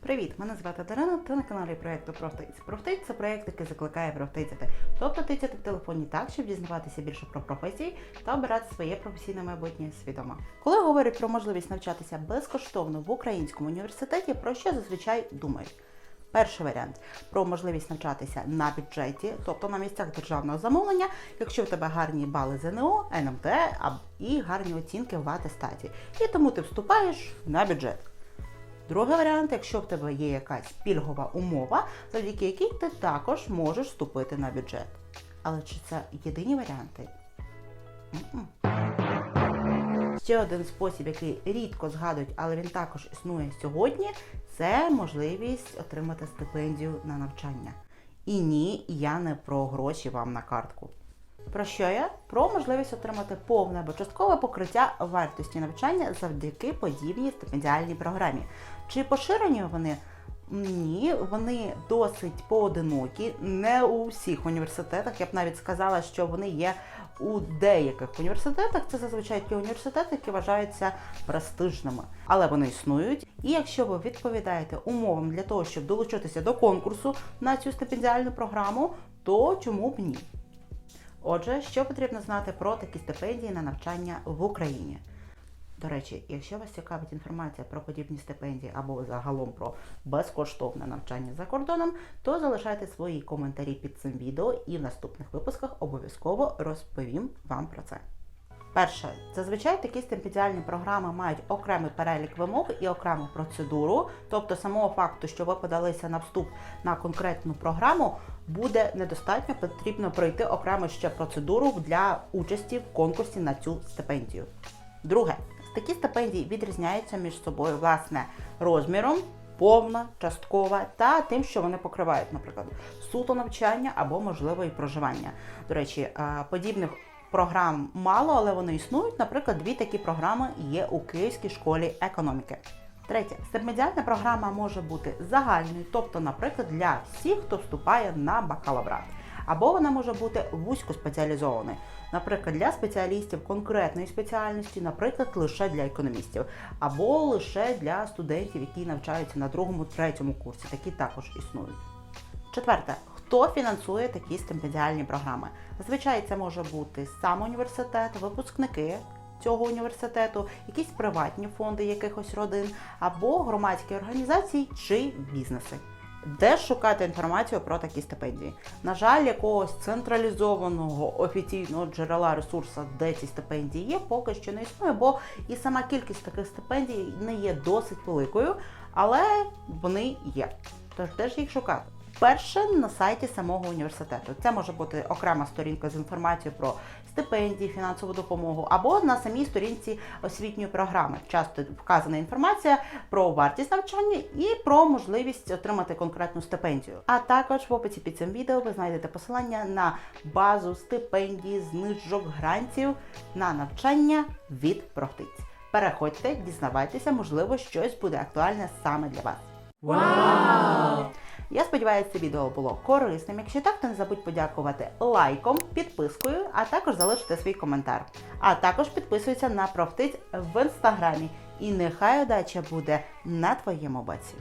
Привіт! Мене звати Дарина, ти на каналі проєкту Профтиць. Профтиць це проєкт, який закликає профтицяти. Тобто тицяти в телефоні так, щоб дізнаватися більше про професії та обирати своє професійне майбутнє свідомо. Коли говорять про можливість навчатися безкоштовно в українському університеті, про що зазвичай думають? Перший варіант про можливість навчатися на бюджеті, тобто на місцях державного замовлення, якщо в тебе гарні бали ЗНО, НМТ і гарні оцінки в атестаті. І тому ти вступаєш на бюджет. Другий варіант, якщо в тебе є якась пільгова умова, завдяки якій ти також можеш вступити на бюджет. Але чи це єдині варіанти? Ще один спосіб, який рідко згадують, але він також існує сьогодні, це можливість отримати стипендію на навчання. І ні, я не про гроші вам на картку. Про що я? Про можливість отримати повне або часткове покриття вартості навчання завдяки подібній стипендіальній програмі. Чи поширені вони? Ні, вони досить поодинокі, не у всіх університетах. Я б навіть сказала, що вони є у деяких університетах. Це зазвичай ті університети, які вважаються престижними, але вони існують. І якщо ви відповідаєте умовам для того, щоб долучитися до конкурсу на цю стипендіальну програму, то чому б ні? Отже, що потрібно знати про такі стипендії на навчання в Україні? До речі, якщо вас цікавить інформація про подібні стипендії або загалом про безкоштовне навчання за кордоном, то залишайте свої коментарі під цим відео і в наступних випусках обов'язково розповім вам про це. Перше, зазвичай такі стипендіальні програми мають окремий перелік вимог і окрему процедуру. Тобто, самого факту, що ви подалися на вступ на конкретну програму, буде недостатньо, потрібно пройти окремо ще процедуру для участі в конкурсі на цю стипендію. Друге, такі стипендії відрізняються між собою власне розміром, повна, часткова та тим, що вони покривають, наприклад, суто навчання або можливо і проживання. До речі, подібних програм мало, але вони існують. Наприклад, дві такі програми є у Київській школі економіки. Третє, стипендіальна програма може бути загальною, тобто, наприклад, для всіх, хто вступає на бакалаврат. Або вона може бути вузькоспеціалізованою, наприклад, для спеціалістів конкретної спеціальності, наприклад, лише для економістів, або лише для студентів, які навчаються на другому, третьому курсі. Такі також існують. Четверте, хто фінансує такі стипендіальні програми? Зазвичай це може бути сам університет, випускники цього університету, якісь приватні фонди якихось родин, або громадські організації чи бізнеси. Де шукати інформацію про такі стипендії? На жаль, якогось централізованого офіційного джерела ресурсу, де ці стипендії є, поки що не існує, бо і сама кількість таких стипендій не є досить великою, але вони є. Тож де ж їх шукати? Перше на сайті самого університету. Це може бути окрема сторінка з інформацією про стипендії, фінансову допомогу, або на самій сторінці освітньої програми. Часто вказана інформація про вартість навчання і про можливість отримати конкретну стипендію. А також в описі під цим відео ви знайдете посилання на базу стипендій, знижок, грантів на навчання від профтиць. Переходьте, дізнавайтеся, можливо, щось буде актуальне саме для вас. Вау! Я сподіваюся, це відео було корисним. Якщо так, то не забудь подякувати лайком, підпискою, а також залишити свій коментар. А також підписуйся на профтиць в інстаграмі. І нехай удача буде на твоєму боці.